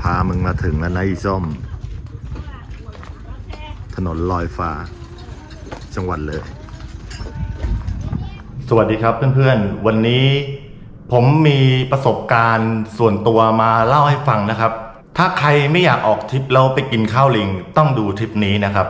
พามึงมาถึงแล้วนะอีส้ม ถนนลอยฟ้า จังหวัดเลย สวัสดีครับเพื่อนๆ วันนี้ผมมีประสบการณ์ส่วนตัวมาเล่าให้ฟังนะครับ ถ้าใครไม่อยากออกทริปแล้วไปกินข้าวลิง ต้องดูทริปนี้นะครับ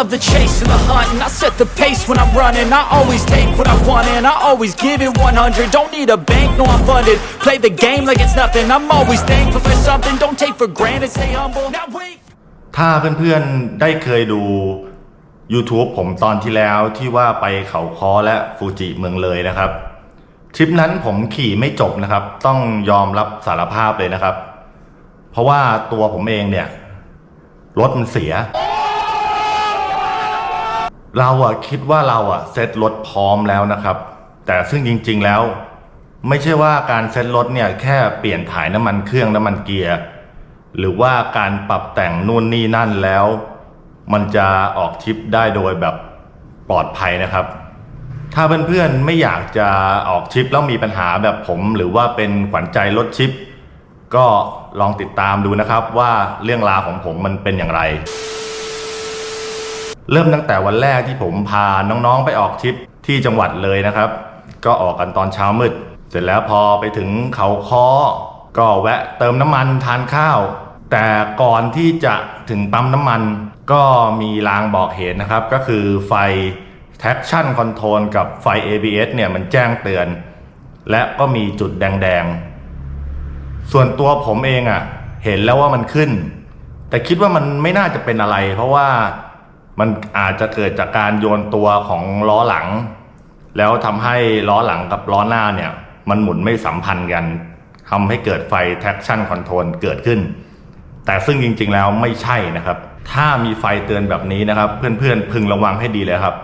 love the chase and the hunt and I set the pace when I'm running I always take what I want and I always give it 100 Don't need a bank, no I'm funded Play the game like it's nothing I'm always thankful for something Don't take for granted, stay humble Now wait ถ้าเพื่อนๆ ได้เคยดู YouTube ผมตอนที่แล้วที่ว่าไปเขาคอและฟูจิเมืองเลยนะครับ ทริปนั้นผมขี่ไม่จบนะครับ ต้องยอมรับสารภาพเลยนะครับ เพราะว่าตัวผมเองเนี่ย รถมันเสีย เราอะคิดว่าเราอะเซ็ตรถพร้อมแล้วนะครับ แต่ซึ่งจริง ๆแล้ว ไม่ใช่ว่าการเซ็ตรถเนี่ยแค่เปลี่ยนถ่ายน้ำมันเครื่องน้ำมันเกียร์หรือว่าการปรับแต่งนู่นนี่นั่นแล้ว มันจะออกทริปได้โดยแบบปลอดภัยนะครับ ถ้าเพื่อนๆไม่อยากจะออกทริปแล้วมีปัญหาแบบผม หรือว่าเป็นขวัญใจรถทริป ก็ลองติดตามดูนะครับว่าเรื่องราวของผมมันเป็นอย่างไร เริ่มตั้งแต่วันแรกที่ผมพาน้องๆไปออกทริปที่จังหวัดเลยนะครับ ก็ออกกันตอนเช้ามืด เสร็จแล้วพอไปถึงเขาค้อก็แวะเติมน้ำมันทานข้าว แต่ก่อนที่จะถึงปั๊มน้ำมันก็มีรางบอกเหตุนะครับ ก็คือไฟ traction control กับไฟ ABS เนี่ยมันแจ้งเตือน และก็มีจุดแดงๆ ส่วนตัวผมเองอะ่ะ เห็นแล้วว่ามันขึ้น แต่คิดว่ามันไม่น่าจะเป็นอะไร เพราะว่า มันอาจจะเกิดจากการโยนตัวของล้อหลัง แล้วทำให้ล้อหลังกับล้อหน้าเนี่ย มันหมุนไม่สัมพันธ์กันทำให้เกิดไฟ traction control เกิดขึ้น แต่ซึ่งจริงๆแล้วไม่ใช่นะครับ ถ้ามีไฟเตือนแบบนี้นะครับ เพื่อนๆพึงระวังให้ดีเลยครับ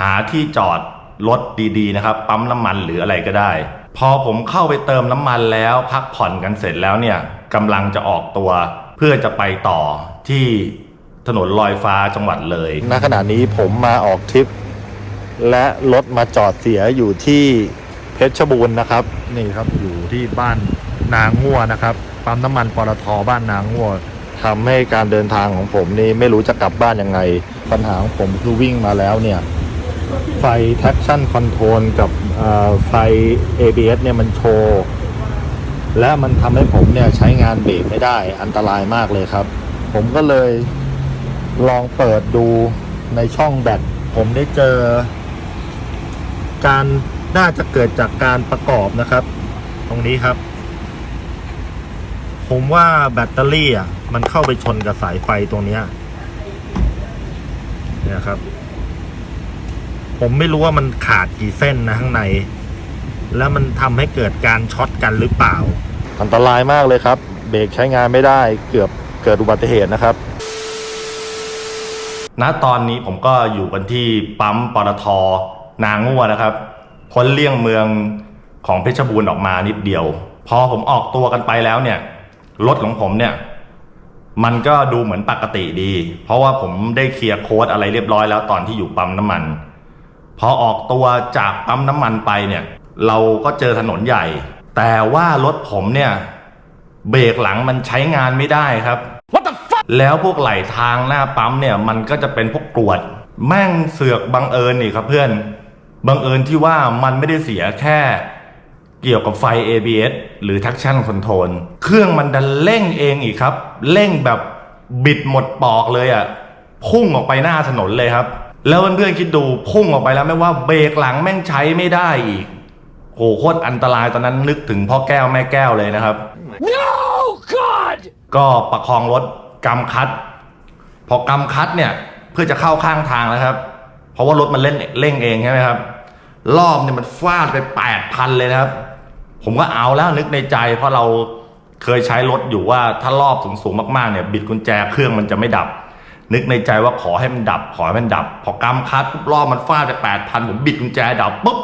หาที่จอดรถดีๆนะครับ ปั๊มน้ำมันหรืออะไรก็ได้ พอผมเข้าไปเติมน้ำมันแล้วพักผ่อนกันเสร็จแล้วเนี่ยกำลังจะออกตัว เพื่อจะไปต่อที่ ถนนลอยฟ้าจังหวัดเลยณขณะนี้ผมมาออกทริป และรถมาจอดเสียอยู่ที่เพชรบูรณ์นะครับ นี่ครับอยู่ที่บ้านนางงัวนะครับปั๊มน้ำมันปตทบ้านนางงัวทำให้การเดินทางของผมนี่ไม่รู้จะกลับบ้านยังไง ปัญหาของผมคือวิ่งมาแล้วเนี่ย ไฟ traction control กับเอ่อไฟ ABS เนี่ยมันโชว์และมันทำให้ผมเนี่ยใช้งานเบรกไม่ได้อันตรายมากเลยครับ ผมก็เลย ลองเปิดดูในช่องแบตผมได้เจอ การน่าจะเกิดจากการประกอบนะครับ ตรงนี้ครับ ผมว่าแบตเตอรี่อะมันเข้าไปชนกับสายไฟตรงนี้เนี่ยครับ ผมไม่รู้ว่ามันขาดกี่เส้นนะข้างใน แล้วมันทำให้เกิดการช็อตกันหรือเปล่า อันตรายมากเลยครับ เบรกใช้งานไม่ได้เกือบเกิดอุบัติเหตุนะครับ ณตอนนี้ผมก็อยู่กันที่ปั๊มปตทนางัวนะครับ พ้นเลี่ยงเมืองของเพชรบูรณ์ออกมานิดเดียว พอผมออกตัวกันไปแล้วเนี่ย รถของผมเนี่ย มันก็ดูเหมือนปกติดี เพราะว่าผมได้เคลียร์โค้ดอะไรเรียบร้อยแล้วตอนที่อยู่ปั๊มน้ำมัน พอออกตัวจากปั๊มน้ำมันไปเนี่ย เราก็เจอถนนใหญ่ แต่ว่ารถผมเนี่ย เบรกหลังมันใช้งานไม่ได้ครับ แล้วพวกไหลทางหน้าปั๊มเนี่ยมันก็จะเป็นพวกกรวด แม่งเสือกบังเอิญนี่ครับเพื่อน บังเอิญที่ว่ามันไม่ได้เสียแค่เกี่ยวกับไฟ ABS หรือ traction control เครื่องมันดันเร่งเองอีกครับ เร่งแบบบิดหมดปอกเลยอะ่ะ พุ่งออกไปหน้าถนนเลยครับ แล้วเพื่อนๆคิดดูพุ่งออกไปแล้วไม่ว่าเบรกหลังแม่งใช้ไม่ได้อีกโหโคตรอันตรายตอนนั้นนึกถึงพ่อแก้วแม่แก้วเลยนะครับ No God ก็ประคองรถ กำคัด พอกำคัดเนี่ยเพื่อจะเข้าข้างทางแล้วครับ เพราะว่ารถมันเล่นเร่งเองใช่ไหมครับ รอบเนี่ยมันฟาดไปแปดพันเลยนะครับ ผมก็เอาแล้วนึกในใจ เพราะเราเคยใช้รถอยู่ว่าถ้ารอบสูงๆมากๆเนี่ย บิดกุญแจเครื่องมันจะไม่ดับ นึกในใจว่าขอให้มันดับ ขอให้มันดับ พอกำคัดปุ๊บรอบมันฟาดไปแปดพันผมบิดกุญแจดับปุ๊บ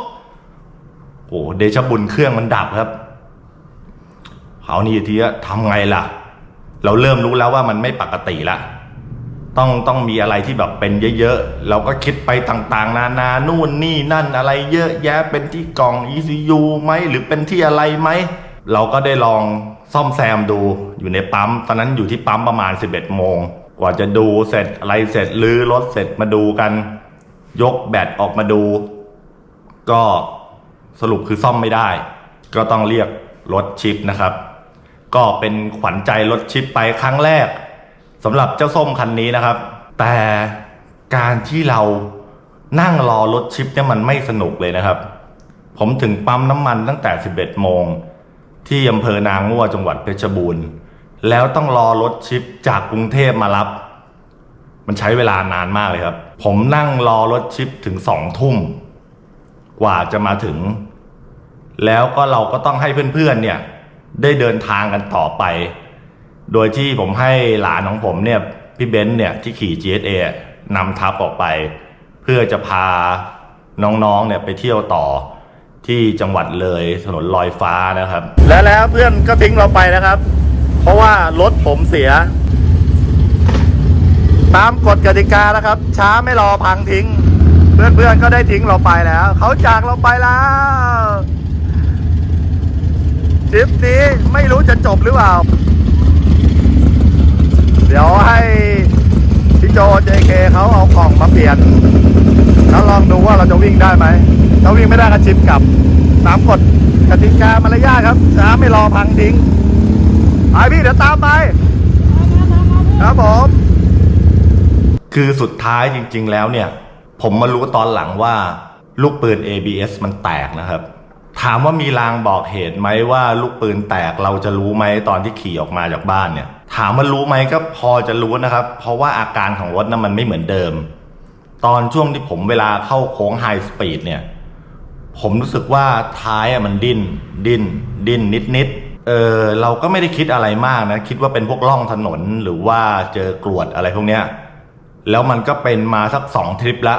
โอ้เดชะบุญเครื่องมันดับครับเขานี่ทีอะทำไงล่ะ เราเริ่มรู้แล้วว่ามันไม่ปกติละต้องต้องมีอะไรที่แบบเป็นเยอะๆ เราก็คิดไปต่างๆ นานานู่นนี่นั่นอะไรเยอะแยะเป็นที่กล่อง ECU ไหมหรือเป็นที่อะไรไหม เราก็ได้ลองซ่อมแซมดูอยู่ในปั๊ม ตอนนั้นอยู่ที่ปั๊มประมาณ 11 โมง กว่าจะดูเสร็จอะไรเสร็จลื้อรถเสร็จมาดูกัน ยกแบตออกมาดู ก็สรุปคือซ่อมไม่ได้ ก็ต้องเรียกรถชิปนะครับ ก็เป็นขวัญใจรถชิปไปครั้งแรกสำหรับเจ้าส้มคันนี้นะครับ แต่การที่เรานั่งรอรถชิปเนี่ยมันไม่สนุกเลยนะครับ ผมถึงปั๊มน้ำมันตั้งแต่ 11 โมง ที่อำเภอนางงั่วจังหวัดเพชรบูรณ์ แล้วต้องรอรถชิปจากกรุงเทพมารับ มันใช้เวลานานมากเลยครับ ผมนั่งรอรถชิปถึงสองทุ่ม กว่าจะมาถึง แล้วก็เราก็ต้องให้เพื่อนๆเนี่ย ได้เดินทางกันต่อไป โดยที่ผมให้หลานของผมเนี่ยพี่เบนซ์เนี่ยที่ขี่ GSA นำทัพออกไป เพื่อจะพาน้องๆเนี่ยไปเที่ยวต่อที่จังหวัดเลยถนนลอยฟ้านะครับ และแล้วเพื่อนก็ทิ้งเราไปนะครับ เพราะว่ารถผมเสีย ตามกฎกติกานะครับ ช้าไม่รอพังทิ้ง เพื่อนๆก็ได้ทิ้งเราไปแล้ว เขาจากเราไปแล้ว ริปนี้ไม่รู้จะจบหรือเปล่า เดี๋ยวให้พี่โจ JK เขาเอากล่องมาเปลี่ยน แล้วลองดูว่าเราจะวิ่งได้ไหม ถ้าวิ่งไม่ได้ก็ชิปกลับ ตามกฎกติกามารยาทครับช้าไม่รอพังทิ้งไปพี่เดี๋ยวตามไป ครับผม คือสุดท้ายจริง ๆ แล้วเนี่ย ผมมารู้ตอนหลังว่า ลูกปืน ABS มันแตกนะครับามว่ามีลางบอกเหตุไหมว่าลูกปืนแตกเราจะรู้ไหมตอนที่ขี่ออกมาจากบ้านเนี่ย ถามว่ารู้ไหมก็พอจะรู้นะครับ เพราะว่าอาการของรถนั้นมันไม่เหมือนเดิม ตอนช่วงที่ผมเวลาเข้าโค้งไฮสปีดเนี่ย ผมรู้สึกว่าท้ายอะมันดิ้นดิ้นดิ้นนิดนิดเออเราก็ไม่ได้คิดอะไรมากนะ คิดว่าเป็นพวกล่องถนนหรือว่าเจอกรวดอะไรพวกเนี้ยแล้วมันก็เป็นมาสักสองทริปละ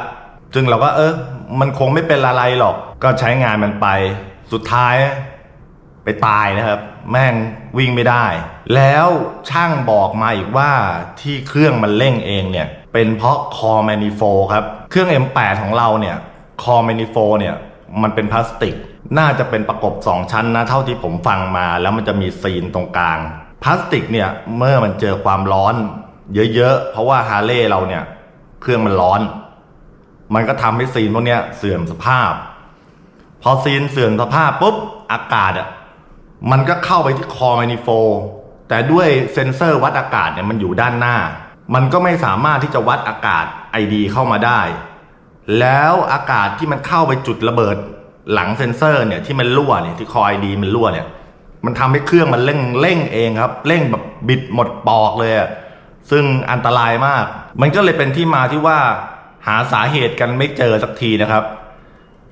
ซึ่งเราก็เออมันคงไม่เป็นอะไรหรอก ก็ใช้งานมันไป สุดท้ายไปตายนะครับ แม่งวิ่งไม่ได้ แล้วช่างบอกมาอีกว่าที่เครื่องมันเร่งเองเนี่ย เป็นเพราะคอแมนิโฟครับ เครื่อง M8 ของเราเนี่ย คอแมนิโฟเนี่ย มันเป็นพลาสติก น่าจะเป็นประกบ 2 ชั้นนะ เท่าที่ผมฟังมาแล้วมันจะมีซีนตรงกลาง พลาสติกเนี่ยเมื่อมันเจอความร้อน เยอะๆ เพราะว่าฮาร์เลย์เราเนี่ย เครื่องมันร้อน มันก็ทำให้ซีนพวกนี้เสื่อมสภาพ พอซีนเสื่อมสภาพปุ๊บอากาศอะมันก็เข้าไปที่คอแมนิโฟแต่ด้วยเซ็นเซอร์วัดอากาศเนี่ยมันอยู่ด้านหน้า มันก็ไม่สามารถที่จะวัดอากาศ ID เข้ามาได้ แล้วอากาศที่มันเข้าไปจุดระเบิดหลังเซ็นเซอร์เนี่ยที่มันรั่วเนี่ยที่คอ ID มันรั่วเนี่ยมันทำให้เครื่องมันเร่งเร่งเองครับ เร่งแบบบิดหมดปอกเลย ซึ่งอันตรายมาก มันก็เลยเป็นที่มาที่ว่าหาสาเหตุกันไม่เจอสักทีนะครับ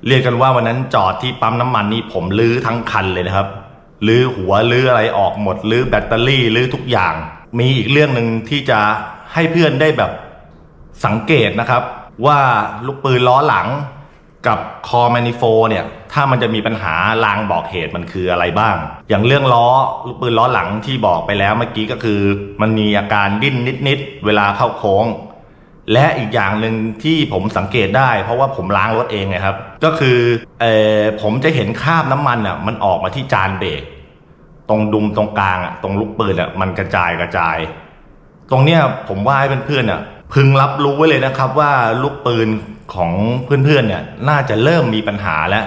เรียกกันว่าวันนั้นจอดที่ปั๊มน้ำมันนี่ผมลื้อทั้งคันเลยนะครับลื้อหัวลื้ออะไรออกหมดลื้อแบตเตอรี่ลื้อทุกอย่าง มีอีกเรื่องหนึ่งที่จะให้เพื่อนได้แบบสังเกตนะครับ ว่าลูกปืนล้อหลังกับคอแมนิโฟเนี่ย ถ้ามันจะมีปัญหาลางบอกเหตุมันคืออะไรบ้าง อย่างเรื่องล้อลูกปืนล้อหลังที่บอกไปแล้วเมื่อกี้ก็คือ มันมีอาการดิ้นนิดๆเวลาเข้าโค้ง และอีกอย่างหนึ่งที่ผมสังเกตได้ เพราะว่าผมล้างรถเองไงครับ ก็คือเออผมจะเห็นคราบน้ำมันอะมันออกมาที่จานเบรกตรงดุมตรงกลางอะตรงลูกปืนอะมันกระจายกระจาย ตรงเนี้ยผมว่าให้เพื่อนๆอะพึงรับรู้ไว้เลยนะครับว่าลูกปืนของเพื่อนๆเนี่ยน่าจะเริ่มมีปัญหาแล้ว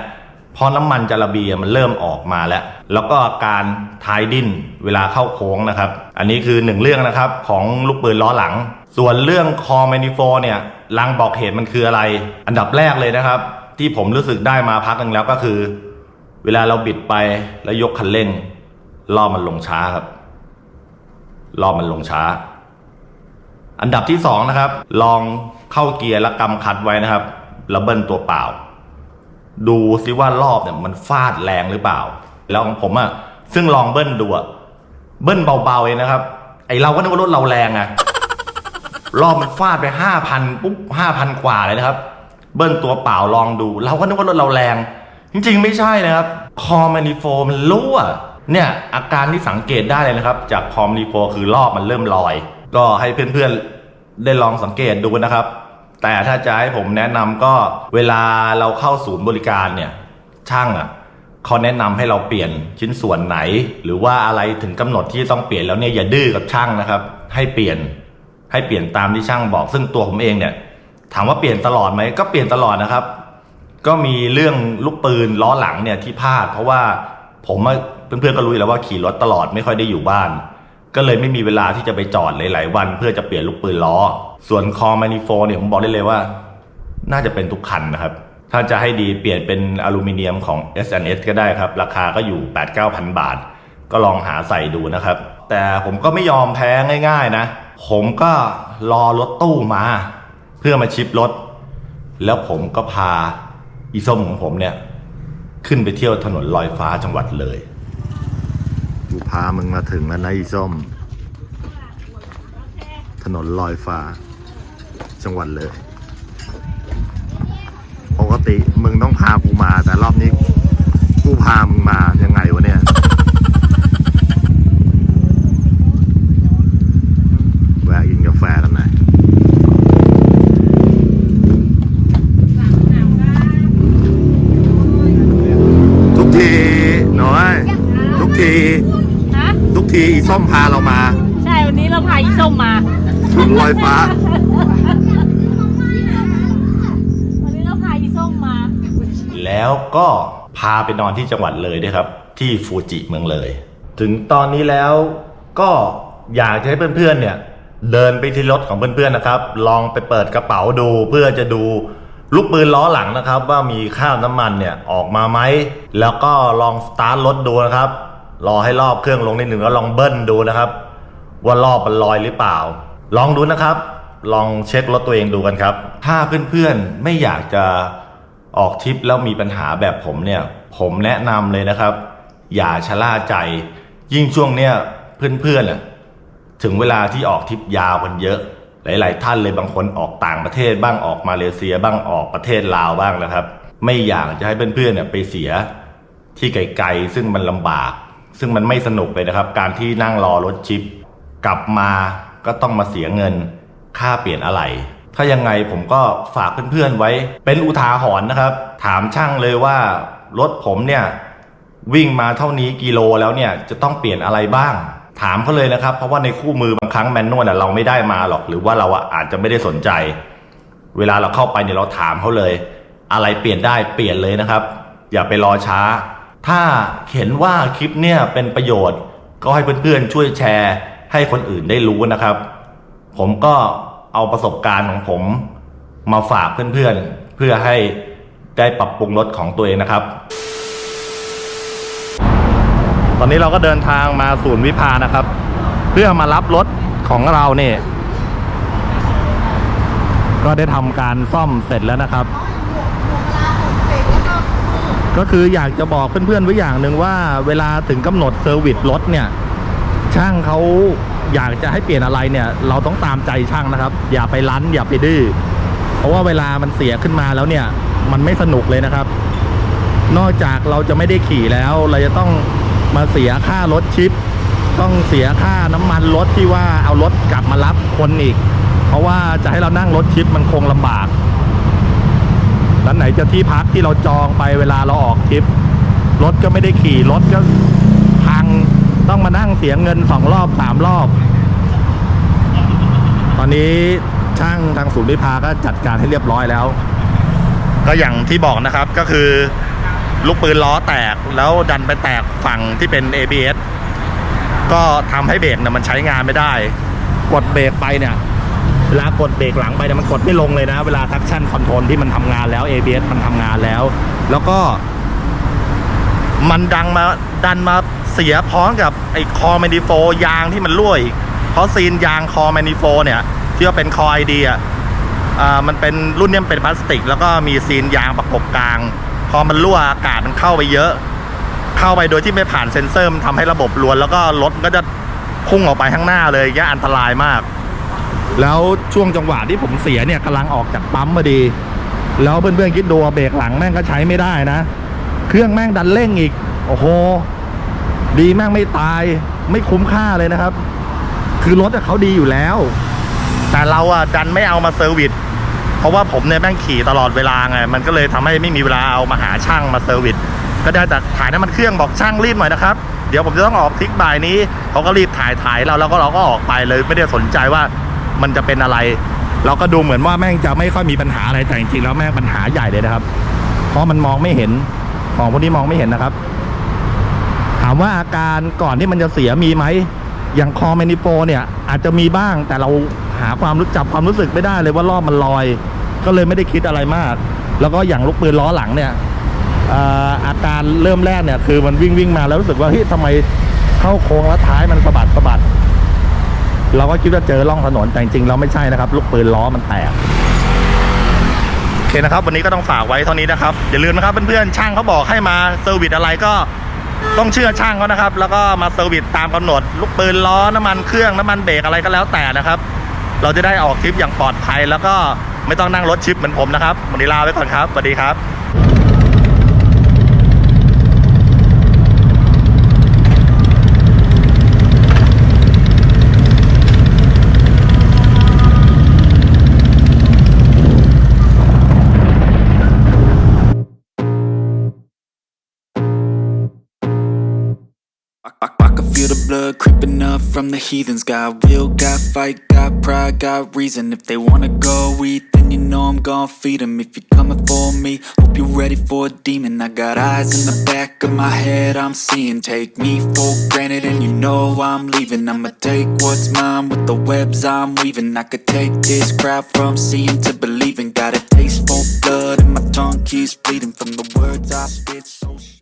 เพราะน้ำมันจาระเบียมันเริ่มออกมาแล้ว แล้วก็การท้ายดิ้นเวลาเข้าโค้งนะครับ อันนี้คือหนึ่งเรื่องนะครับของลูกปืนล้อหลัง ส่วนเรื่องคอแมนิโฟเนี่ยลังบอกเหตุมันคืออะไร อันดับแรกเลยนะครับ ที่ผมรู้สึกได้มาพักหนึ่งแล้วก็คือ เวลาเราบิดไปแล้วยกคันเร่งล้อมันลงช้าครับล้อมันลงช้า อันดับที่สองนะครับ ลองเข้าเกียร์แล้วกำคัดไว้นะครับแล้วเบิลตัวเปล่า ดูซิว่ารอบเนี่ยมันฟาดแรงหรือเปล่า แล้วของผมอะ่ะซึ่งลองเบิ้ลดูอะเบิ้ลเบาๆเองนะครับ ไอเราก็นึกว่ารถเราแรงอะรอบมันฟาดไปห้าพันปุ๊บห้าพันกว่าเลยนะครับ เบิ้ลตัวเปล่าลองดู เราก็นึกว่ารถเราแรง จริงๆ ไม่ใช่นะครับ คอมนิโฟมันรั่วเนี่ยอาการที่สังเกตได้เลยนะครับ จากคอมนิโฟคือรอบมันเริ่มลอย ก็ให้เพื่อนๆได้ลองสังเกตดูนะครับ แต่ถ้าจะให้ผมแนะนำก็เวลาเราเข้าศูนย์บริการเนี่ย ช่างอะเขาแนะนำให้เราเปลี่ยนชิ้นส่วนไหน หรือว่าอะไรถึงกำหนดที่ต้องเปลี่ยนแล้วเนี่ยอย่าดื้อกับช่างนะครับ ให้เปลี่ยนให้เปลี่ยนตามที่ช่างบอก ซึ่งตัวผมเองเนี่ย ถามว่าเปลี่ยนตลอดไหมก็เปลี่ยนตลอดนะครับ ก็มีเรื่องลูกปืนล้อหลังเนี่ยที่พลาด เพราะว่าผมอะเพื่อนๆก็รู้อยู่แล้วว่าขี่รถตลอดไม่ค่อยได้อยู่บ้าน ก็เลยไม่มีเวลาที่จะไปจอดหลาย ๆ วัน เพื่อจะเปลี่ยนลูกปืนล้อ ส่วนคอมานิโฟเนี่ยผมบอกได้เลยว่า น่าจะเป็นทุกคันนะครับ ถ้าจะให้ดีเปลี่ยนเป็นอลูมิเนียมของ S&S ก็ได้ครับ ราคาก็อยู่ 8-9,000 บาท ก็ลองหาใส่ดูนะครับ แต่ผมก็ไม่ยอมแพ้ง่าย ๆ นะ ผมก็รอรถตู้มา เพื่อมาชิปรถ แล้วผมก็พาอีส้มของผมเนี่ย ขึ้นไปเที่ยวถนนลอยฟ้าจังหวัดเลย กูพามึงมาถึงแล้วนะอีส้ม ถนนลอยฟ้า จังหวัดเลย ปกติมึงต้องพากูมา แต่รอบนี้ กูพามึงมายังไงวะเนี่ย แวะกินกาแฟกันหน่อยทุกทีหน่อย ทุกที ฮะ ทุกทีอีส้ม พาเรามา ใช่ วันนี้เราพาอีส้มมาถึงลอยฟ้า วันนี้เราพาอีส้มมา แล้วก็พาไปนอนที่จังหวัดเลยด้วยครับ ที่ฟูจิเมืองเลย ถึงตอนนี้แล้วก็อยากจะให้เพื่อนๆเนี่ย เดินไปที่รถของเพื่อนๆนะครับ ลองไปเปิดกระเป๋าดูเพื่อจะดูลูกปืนล้อหลังนะครับ ว่ามีข้าวน้ำมันเนี่ยออกมาไหมแล้วก็ลองสตาร์ทรถดูนะครับ รอให้รอบเครื่องลงนิดหนึ่งแล้วลองเบิ้ลดูนะครับ ว่ารอบมันลอยหรือเปล่า ลองดูนะครับ ลองเช็ครถตัวเองดูกันครับ ถ้าเพื่อนๆไม่อยากจะออกทริปแล้วมีปัญหาแบบผมเนี่ย ผมแนะนำเลยนะครับ อย่าชะล่าใจ ยิ่งช่วงเนี้ยเพื่อนๆถึงเวลาที่ออกทริปยาวกันเยอะ หลาย ๆ ท่านเลยบางคนออกต่างประเทศบ้างออกมาเลเซียบ้างออกประเทศลาวบ้างนะครับ ไม่อยากจะให้เพื่อนๆเนี่ยไปเสียที่ไกลๆซึ่งมันลำบาก ซึ่งมันไม่สนุกเลยนะครับ การที่นั่งรอรถชิป กลับมาก็ต้องมาเสียเงินค่าเปลี่ยนอะไรถ้ายังไงผมก็ฝากเพื่อนๆไว้ เป็นอุทาหรณ์นะครับ ถามช่างเลยว่ารถผมเนี่ยวิ่งมาเท่านี้กิโลแล้วเนี่ยจะต้องเปลี่ยนอะไรบ้าง ถามเขาเลยนะครับ เพราะว่าในคู่มือบางครั้งแมนนวลเราไม่ได้มาหรอก หรือว่าเราอาจจะไม่ได้สนใจ เวลาเราเข้าไปเนี่ยเราถามเขาเลย อะไรเปลี่ยนได้เปลี่ยนเลยนะครับ อย่าไปรอช้า ถ้าเห็นว่าคลิปเนี่ยเป็นประโยชน์ ก็ให้เพื่อนๆช่วยแชร์ ให้คนอื่นได้รู้นะครับ ผมก็เอาประสบการณ์ของผมมาฝากเพื่อนๆ เพื่อให้ได้ปรับปรุงรถของตัวเองนะครับ ตอนนี้เราก็เดินทางมาศูนย์วิภานะครับ เพื่อมารับรถของเราเนี่ยก็ได้ทำการซ่อมเสร็จแล้วนะครับ ก็คืออยากจะบอกเพื่อนๆไว้อย่างหนึ่งว่าเวลาถึงกำหนดเซอร์วิสรถเนี่ย ช่างเขาอยากจะให้เปลี่ยนอะไรเนี่ย เราต้องตามใจช่างนะครับ อย่าไปรั้นอย่าไปดื้อเพราะว่าเวลามันเสียขึ้นมาแล้วเนี่ย มันไม่สนุกเลยนะครับ นอกจากเราจะไม่ได้ขี่แล้ว เราจะต้องมาเสียค่ารถชิป ต้องเสียค่าน้ำมันรถที่ว่าเอารถกลับมารับคนอีก เพราะว่าจะให้เรานั่งรถชิปมันคงลำบาก แล้วไหนจะที่พักที่เราจองไปเวลาเราออกทริปรถก็ไม่ได้ขี่รถก็พังต้องมานั่งเสียเงินสองรอบสามรอบ ตอนนี้ช่างทางศูนย์วิภาก็จัดการให้เรียบร้อยแล้ว ก็อย่างที่บอกนะครับก็คือลูกปืนล้อแตกแล้วดันไปแตกฝั่งที่เป็น ABS ก็ทำให้เบรกเนี่ยมันใช้งานไม่ได้ กดเบรกไปเนี่ย เวลากดเบรกหลังไปเนี่ยมันกดไม่ลงเลยนะ เวลา traction control ที่มันทำงานแล้ว ABS มันทำงานแล้ว แล้วก็ มันดังมาดันมาเสียพร้อมกับไอ้คอแมนิโฟยางที่มันรั่วอีกเพราะซีนยางคอแมนิโฟเนี่ยที่ว่าเป็นคอไอเดียอ่ามันเป็นรุ่นเนี้ยเป็นพลาสติก แล้วก็มีซีนยางประกบกลาง พอมันรั่วอากาศมันเข้าไปเยอะ เข้าไปโดยที่ไม่ผ่านเซ็นเซอร์มันทำให้ระบบรวน แล้วก็รถก็จะพุ่งออกไปข้างหน้าเลยย่าอันตรายมาก แล้วช่วงจังหวะที่ผมเสียเนี่ยกำลังออกจากปั๊มพอดี แล้วเพื่อนๆคิดดูเบรกหลังแม่งก็ใช้ไม่ได้นะ เครื่องแม่งดันเร่งอีก โอ้โห ดีแม่งไม่ตาย ไม่คุ้มค่าเลยนะครับ คือรถอะเขาดีอยู่แล้ว แต่เราอะดันไม่เอามาเซอร์วิส เพราะว่าผมเนี่ยแม่งขี่ตลอดเวลาไง มันก็เลยทำให้ไม่มีเวลาเอามาหาช่างมาเซอร์วิส ก็ได้แต่ถ่ายน้ำมันเครื่องบอกช่างรีบหน่อยนะครับเดี๋ยวผมจะต้องออกทิกบ่ายนี้เขาก็รีบถ่ายถ่ายเราแล้วก็เราก็ออกไปเลยไม่ได้สนใจว่า มันจะเป็นอะไร เราก็ดูเหมือนว่าแม่งจะไม่ค่อยมีปัญหาอะไรแต่จริงๆแล้วแม่งปัญหาใหญ่เลยนะครับ เพราะมันมองไม่เห็นของพวกนี้มองไม่เห็นนะครับ ถามว่าอาการก่อนที่มันจะเสียมีไหมอย่างคอแมนิโฟเนี่ย อาจจะมีบ้างแต่เราหาความรู้จับความรู้สึกไม่ได้เลยว่ารอบมันลอย ก็เลยไม่ได้คิดอะไรมาก แล้วก็อย่างลูกปืนล้อหลังเนี่ยอาการเริ่มแรกเนี่ยคือมันวิ่งวิ่งมาแล้วรู้สึกว่าเฮ้ยทำไมเข้าโค้งแล้วท้ายมันสะบัดสะบัด เราก็คิดว่าเจอร่องถนนแต่จริงๆเราไม่ใช่นะครับลูกปืนล้อมันแตกโอเคนะครับ วันนี้ก็ต้องฝากไว้เท่านี้นะครับอย่าลืมนะครับเพื่อนๆช่างเขาบอกให้มาเซอร์วิสอะไรก็ต้องเชื่อช่างเขานะครับ แล้วก็มาเซอร์วิสตามกำหนด ลูกปืนล้อน้ำมันเครื่องน้ำมันเบรกอะไรก็แล้วแต่นะครับ เราจะได้ออกทริปอย่างปลอดภัย แล้วก็ไม่ต้องนั่งรถชิปเหมือนผมนะครับวันนี้ลาไปก่อนครับสวัสดีครับ feel the blood creeping up from the heathens. Got will, got fight, got pride, got reason. If they wanna go eat, then you know I'm gonna feed 'em. If you're coming for me, hope you're ready for a demon. I got eyes in the back of my head, I'm seeing. Take me for granted, and you know I'm leaving. I'ma take what's mine with the webs I'm weaving. I could take this crowd from seeing to believing. Got a taste for blood, and my tongue keeps bleeding from the words I spit. So